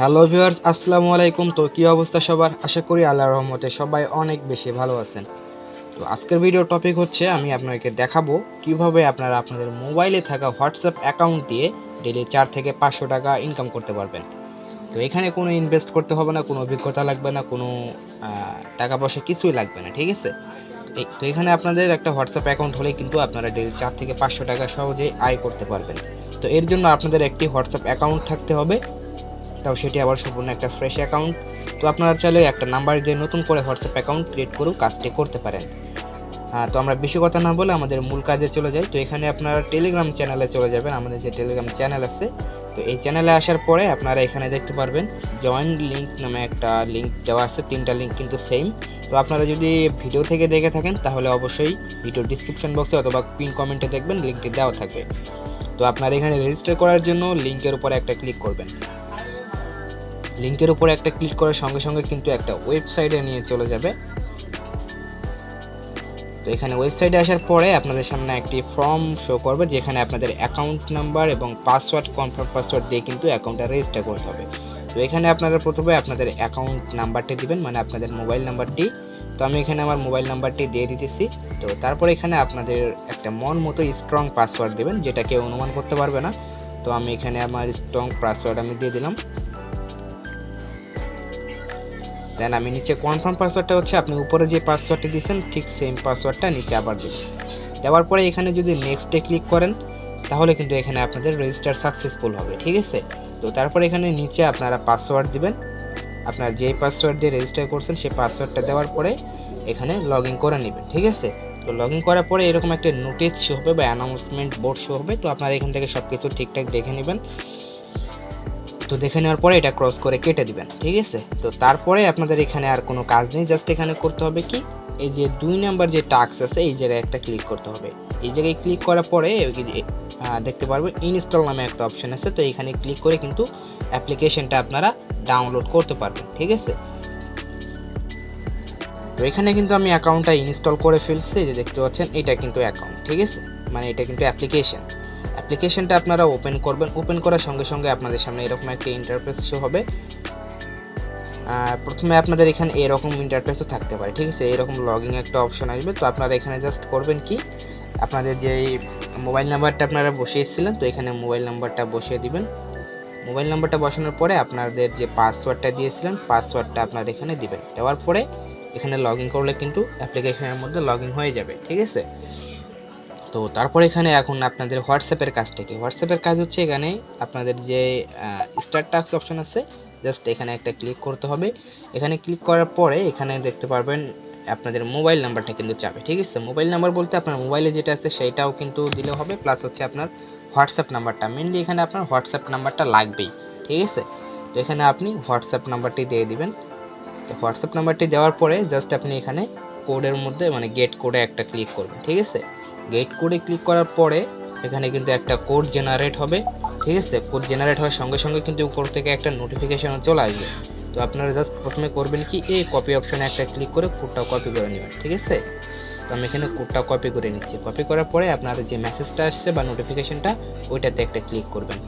Hello viewers, আসসালামু আলাইকুম। তো কি অবস্থা সবার? আশা করি আল্লাহর রহমতে সবাই অনেক বেশি ভালো আছেন। তো আজকের ভিডিও টপিক হচ্ছে, আমি আপনাকে দেখাবো কীভাবে আপনারা আপনাদের মোবাইলে থাকা হোয়াটসঅ্যাপ অ্যাকাউন্ট দিয়ে ডেলি চার থেকে পাঁচশো টাকা ইনকাম করতে পারবেন। তো এখানে কোনো ইনভেস্ট করতে হবে না, কোনো অভিজ্ঞতা লাগবে না, কোনো টাকা পয়সা কিছুই লাগবে না, ঠিক আছে? তো এখানে আপনাদের একটা হোয়াটসঅ্যাপ অ্যাকাউন্ট হলে কিন্তু আপনারা ডেলি চার থেকে পাঁচশো টাকা সহজেই আয় করতে পারবেন। তো এর জন্য আপনাদের একটি হোয়াটসঅ্যাপ অ্যাকাউন্ট থাকতে হবে। তাও সেটি আবার সম্পূর্ণ একটা ফ্রেশ অ্যাকাউন্ট তো আপনারা চাইলে একটা নাম্বার দিয়ে নতুন করে হোয়াটসঅ্যাপ অ্যাকাউন্ট ক্রিয়েট করেও কাজটি করতে পারেন। তো আমরা বেশি কথা না বলে আমাদের মূল কাজে চলে যাই। তো এখানে আপনারা টেলিগ্রাম চ্যানেলে চলে যাবেন। আমাদের যে টেলিগ্রাম চ্যানেল আছে, তো এই চ্যানেলে আসার পরে আপনারা এখানে দেখতে পারবেন জয়েন লিঙ্ক নামে একটা লিঙ্ক দেওয়া আছে। তিনটা লিঙ্ক কিন্তু সেম তো আপনারা যদি ভিডিও থেকে দেখে থাকেন, তাহলে অবশ্যই ভিডিও ডিসক্রিপশন বক্সে অথবা পিন কমেন্টে দেখবেন লিঙ্কটি দেওয়া থাকবে। তো আপনারা এখানে রেজিস্টার করার জন্য লিঙ্কের উপরে একটা ক্লিক করবেন। লিঙ্কের উপরে একটা ক্লিক করার সঙ্গে সঙ্গে কিন্তু একটা ওয়েবসাইটে নিয়ে চলে যাবে। তো এখানে ওয়েবসাইটে আসার পরে আপনাদের সামনে একটি ফর্ম শো করবে, যেখানে আপনাদের অ্যাকাউন্ট নাম্বার এবং পাসওয়ার্ড কনফার্ম পাসওয়ার্ড দিয়ে কিন্তু অ্যাকাউন্টটা রেজিস্টার করতে হবে। তো এখানে আপনারা প্রথমে আপনাদের অ্যাকাউন্ট নাম্বারটি দিবেন মানে আপনাদের মোবাইল নাম্বারটি তো আমি এখানে আমার মোবাইল নাম্বারটি দিয়ে দিতেছি। তো তারপরে এখানে আপনাদের একটা মন মতো স্ট্রং পাসওয়ার্ড দেবেন যেটা কেউ অনুমান করতে পারবে না। তো আমি এখানে আমার স্ট্রং পাসওয়ার্ড আমি দিয়ে দিলাম। দেন আমি নিচে কনফার্ম পাসওয়ার্ডটা হচ্ছে, আপনি উপরে যে পাসওয়ার্ডটা দিয়েছেন, ঠিক সেম পাসওয়ার্ডটা নিচে আবার দেবেন। দেওয়ার পরে এখানে যদি নেক্সটে ক্লিক করেন, তাহলে কিন্তু এখানে আপনাদের রেজিস্টার সাকসেসফুল হবে, ঠিক আছে? তো তারপরে এখানে নিচে আপনারা পাসওয়ার্ড দিবেন। আপনার যে পাসওয়ার্ড দিয়ে রেজিস্টার করছেন, সেই পাসওয়ার্ডটা দেওয়ার পরে এখানে লগ ইন করে নেবেন, ঠিক আছে? তো লগ ইন করার পরে এরকম একটা নোটিশ শো হবে বা অ্যানাউন্সমেন্ট বোর্ড শো হবে, তো আপনারা এখান থেকে সব কিছু ঠিকঠাক দেখে নেবেন। তো দেখে নেওয়ার পরে এটা ক্রস করে কেটে দিবেন, ঠিক আছে? তো তারপরে আপনাদের এখানে আর কোনো কাজ নেই জাস্ট এখানে করতে হবে কি? এই যে দুই নাম্বার যে টাস্ক আছে, এই জায়গায় একটা ক্লিক করতে হবে। এই জায়গায় ক্লিক করার পরে দেখতে পারবেন ইনস্টল নামে একটা অপশন আছে, তো এখানে ক্লিক করে কিন্তু অ্যাপ্লিকেশনটা আপনারা ডাউনলোড করতে পারবেন, ঠিক আছে? তো এখানে কিন্তু আমি অ্যাকাউন্টটা ইনস্টল করে ফেলছি যে দেখতে পাচ্ছেন, এটা কিন্তু অ্যাকাউন্ট ঠিক আছে? মানে এটা কিন্তু অ্যাপ্লিকেশন অ্যাপ্লিকেশনটা আপনারা ওপেন করবেন। ওপেন করার সঙ্গে সঙ্গে আপনাদের সামনে এরকম একটা ইন্টারফেস শো হবে। প্রথমে আপনাদের এখানে এরকম ইন্টারফেসও থাকতে পারে, ঠিক আছে? এরকম লগইন একটা অপশন আসবে। তো আপনারা এখানে জাস্ট করবেন কি? আপনাদের যে মোবাইল নাম্বারটা আপনারা বসিয়েছিলেন, তো এখানে মোবাইল নাম্বারটা বসিয়ে দিবেন। মোবাইল নাম্বারটা বসানোর পরে আপনাদের যে পাসওয়ার্ডটা দিয়েছিলেন পাসওয়ার্ডটা আপনারা এখানে দিবেন। দেওয়ার পরে এখানে লগ ইন করলে কিন্তু অ্যাপ্লিকেশনের মধ্যে লগ ইন হয়ে যাবে, ঠিক আছে? তো তারপর এখানে এখন আপনাদের হোয়াটসঅ্যাপের কাজটা কি হোয়াটসঅ্যাপের কাজ হচ্ছে এখানে আপনাদের যে স্টার্ট টাক্স অপশন আছে জাস্ট এখানে একটা ক্লিক করতে হবে। এখানে ক্লিক করার পরে এখানে দেখতে পারবেন আপনাদের মোবাইল নাম্বারটা কিন্তু চাবে। ঠিক আছে? মোবাইল নাম্বার বলতে আপনার মোবাইলে যেটা আছে সেটাও কিন্তু দিলে হবে প্লাস হচ্ছে আপনার হোয়াটসঅ্যাপ নাম্বারটা মেনলি এখানে আপনার হোয়াটসঅ্যাপ নাম্বারটা লাগবেই। ঠিক আছে? তো এখানে আপনি হোয়াটসঅ্যাপ নাম্বারটি দিয়ে দিবেন। তো হোয়াটসঅ্যাপ নাম্বারটি দেওয়ার পরে জাস্ট আপনি এখানে কোডের মধ্যে মানে গেট কোডে একটা ক্লিক করবেন। ঠিক আছে? গেট কোডে ক্লিক করার পরে এখানে কিন্তু একটা কোড জেনারেট হবে, ঠিক আছে? কোড জেনারেট হওয়ার সঙ্গে সঙ্গে কিন্তু উপর থেকে একটা নোটিফিকেশনও চলে আসবে। তো আপনারা জাস্ট প্রথমে করবেন কি, এই কপি অপশানে একটা ক্লিক করে কোডটা কপি করে নেবেন, ঠিক আছে? তো আমি এখানে কোডটা কপি করে নিচ্ছি। কপি করার পরে আপনার যে মেসেজটা আসছে বা নোটিফিকেশনটা ওইটাতে একটা ক্লিক করবেন।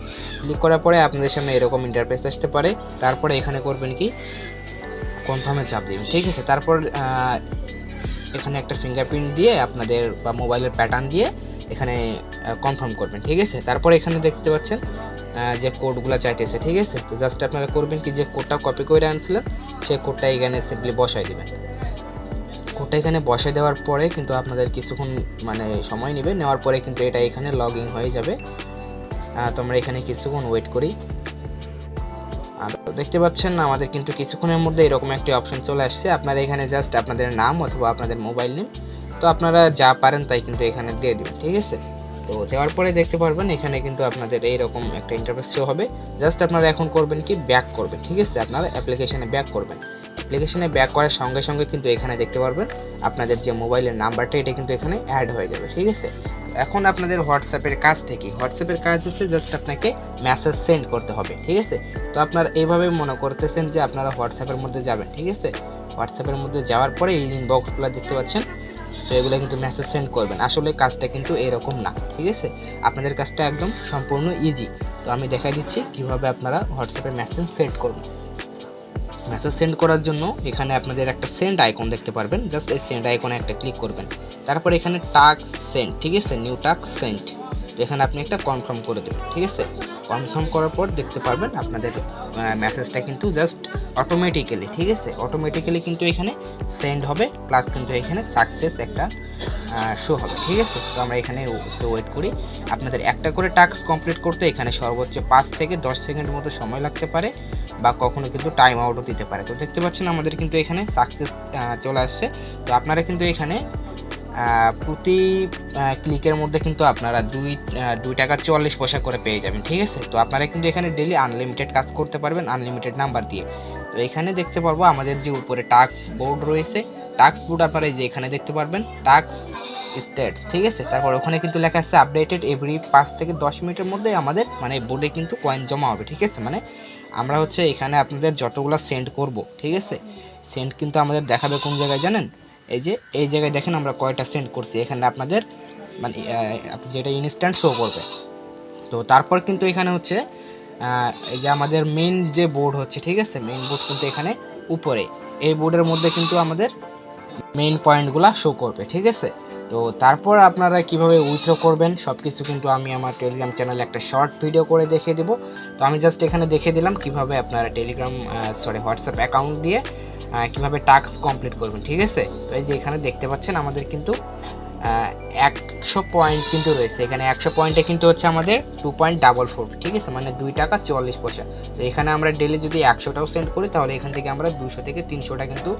ক্লিক করার পরে আপনাদের সামনে এরকম ইন্টারফেস আসতে পারে। তারপরে এখানে করবেন কি কনফার্মে চাপ দেবেন, ঠিক আছে? তারপর এখানে একটা ফিঙ্গারপ্রিন্ট দিয়ে আপনাদের বা মোবাইলের প্যাটার্ন দিয়ে এখানে কনফার্ম করবেন ঠিক আছে? তারপরে এখানে দেখতে পাচ্ছেন যে কোডগুলো চাইতেছে ঠিক আছে? তো জাস্ট আপনারা করবেন কি যে কোডটা কপি করে আনছিলেন সেই কোডটা এখানে সিম্পলি বসাই দিবেন। কোডটা এখানে বসে দেওয়ার পরে কিন্তু আপনাদের কিছুক্ষণ মানে সময় নেবে। নেওয়ার পরে কিন্তু এটা এখানে লগ ইন হয়ে যাবে। আহ, তো আমরা এখানে কিছুক্ষণ ওয়েট করি। দেখতে পাচ্ছেন না আমাদের কিন্তু কিছুক্ষণের মধ্যে এরকম একটি অপশন চলে আসছে। আপনারা এখানে জাস্ট আপনাদের নাম অথবা আপনাদের মোবাইল নেম তো আপনারা যা পারেন তাই কিন্তু এখানে দিয়ে দিবেন, ঠিক আছে? তো দেওয়ার পরে দেখতে পারবেন, এখানে কিন্তু আপনাদের এইরকম একটা ইন্টারফেস শো হবে। জাস্ট আপনারা এখন করবেন কি ব্যাক করবেন, ঠিক আছে? আপনারা অ্যাপ্লিকেশনে ব্যাক করবেন। অ্যাপ্লিকেশানে ব্যাক করার সঙ্গে সঙ্গে কিন্তু এখানে দেখতে পারবেন, আপনাদের যে মোবাইলের নাম্বারটা এটা কিন্তু এখানে অ্যাড হয়ে যাবে, ঠিক আছে? এখন আপনাদের হোয়াটসঅ্যাপের কাজ কি হোয়াটসঅ্যাপের কাজ হচ্ছে জাস্ট আপনাকে মেসেজ সেন্ড করতে হবে, ঠিক আছে? তো আপনারা এইভাবে মনে করতেছেন যে আপনারা হোয়াটসঅ্যাপের মধ্যে যাবেন, ঠিক আছে? হোয়াটসঅ্যাপের মধ্যে যাওয়ার পরে এই ইনবক্সগুলো দেখতে পাচ্ছেন, তো এগুলো কিন্তু মেসেজ সেন্ড করবেন। আসলে কাজটা কিন্তু এরকম না, ঠিক আছে? আপনাদের কাজটা একদম সম্পূর্ণ ইজি তো আমি দেখাই দিচ্ছি কীভাবে আপনারা হোয়াটসঅ্যাপে মেসেজ সেন্ড করবেন। মেসেজ সেন্ড করার জন্য এখানে আপনাদের একটা সেন্ড আইকন দেখতে পারবেন। জাস্ট এই সেন্ড আইকনে একটা ক্লিক করবেন। তারপর এখানে টাক সেন্ড ঠিক আছে? নিউ টাক সেন্ড এখানে আপনি একটা কনফার্ম করে দেবেন, ঠিক আছে? কনফার্ম করার পর দেখতে পারবেন আপনাদের মেসেজটা কিন্তু জাস্ট অটোমেটিক্যালি ঠিক আছে? অটোমেটিক্যালি কিন্তু এখানে সেন্ড হবে প্লাস কিন্তু এখানে সাকসেস একটা শো হবে, ঠিক আছে? তো আমরা এখানে একটু ওয়েট করি। আপনাদের একটা করে টাস্ক কমপ্লিট করতে এখানে সর্বোচ্চ পাঁচ থেকে দশ সেকেন্ড মতো সময় লাগতে পারে, বা কখনো কিন্তু টাইম আউটও দিতে পারে। তো দেখতে পাচ্ছেন আমাদের কিন্তু এখানে সাকসেস চলে আসছে। তো আপনারা কিন্তু এখানে প্রতি ক্লিকের মধ্যে কিন্তু আপনারা দুই দুই টাকা চুয়াল্লিশ পয়সা করে পেয়ে যাবেন, ঠিক আছে? তো আপনারা কিন্তু এখানে ডেলি আনলিমিটেড কাজ করতে পারবেন আনলিমিটেড নাম্বার দিয়ে। তো এখানে দেখতে পারব আমাদের যে উপরে টাস্ক বোর্ড রয়েছে টাক্স বোর্ড আপনারা যে এখানে দেখতে পারবেন টাস্ক স্টেটস ঠিক আছে? তারপর ওখানে কিন্তু লেখা আছে আপডেটেড এভরি পাঁচ থেকে দশ মিনিটের মধ্যে আমাদের মানে বোর্ডে কিন্তু কয়েন জমা হবে, ঠিক আছে? মানে আমরা হচ্ছে এখানে আপনাদের যতগুলো সেন্ড করব, ঠিক আছে? সেন্ড কিন্তু আমাদের দেখাবে কোন জায়গায়, জানেন? এই যে, এই জায়গায় দেখেন আমরা কয়টা সেন্ড করছি। এখানে আপনাদের মানে আপনি যেটা ইনস্ট্যান্ট শো করবে। তো তারপর কিন্তু এখানে হচ্ছে এই যে আমাদের মেন যে বোর্ড হচ্ছে, ঠিক আছে? মেন বোর্ড কিন্তু এখানে উপরে। এই বোর্ডের মধ্যে কিন্তু আমাদের মেইন পয়েন্টগুলো শো করবে, ঠিক আছে? তো তারপর আপনারা কীভাবে উইথড্র করবেন সব কিছু কিন্তু আমি আমার টেলিগ্রাম চ্যানেলে একটা শর্ট ভিডিও করে দেখিয়ে দেবো। তো আমি জাস্ট এখানে দেখিয়ে দিলাম কীভাবে আপনারা টেলিগ্রাম সরি হোয়াটসঅ্যাপ অ্যাকাউন্ট দিয়ে কীভাবে টাস্ক কমপ্লিট করবেন, ঠিক আছে? তো এই যে এখানে দেখতে পাচ্ছেন আমাদের কিন্তু একশো পয়েন্ট কিন্তু রয়েছে। এখানে একশো পয়েন্টে কিন্তু হচ্ছে আমাদের টু পয়েন্ট ডাবল ফোর ঠিক আছে? মানে দুই টাকা চুয়াল্লিশ পয়সা। তো এখানে আমরা ডেলি যদি একশোটাও সেন্ড করি, তাহলে এখান থেকে আমরা দুশো থেকে তিনশোটা কিন্তু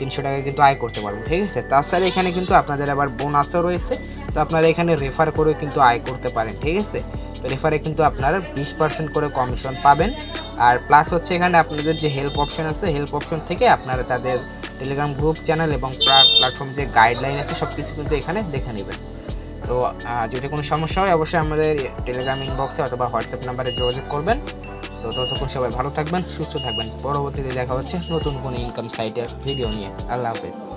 তিনশো টাকা কিন্তু আয় করতে পারব, ঠিক আছে? তাছাড়া এখানে কিন্তু আপনাদের আবার বোনাসও রয়েছে। তো আপনারা এখানে রেফার করেও কিন্তু আয় করতে পারেন, ঠিক আছে? তো রেফারে কিন্তু আপনারা বিশ পার্সেন্ট করে কমিশন পাবেন। আর প্লাস হচ্ছে এখানে আপনাদের যে হেল্প অপশন আছে হেল্প অপশন থেকে আপনারা তাদের টেলিগ্রাম গ্রুপ চ্যানেল এবং প্ল্যাটফর্ম যে গাইডলাইন আছে সব কিছু কিন্তু এখানে দেখে নেবেন। তো যদি কোনো সমস্যা হয়, অবশ্যই আমাদের টেলিগ্রাম ইনবক্সে অথবা হোয়াটসঅ্যাপ নাম্বারে যোগাযোগ করবেন। তো, ততক্ষণ সবাই ভালো থাকবেন, সুস্থ থাকবেন। পরবর্তীতে দেখা হচ্ছে নতুন কোনো ইনকাম সাইটের ভিডিও নিয়ে। আল্লাহ হাফেজ।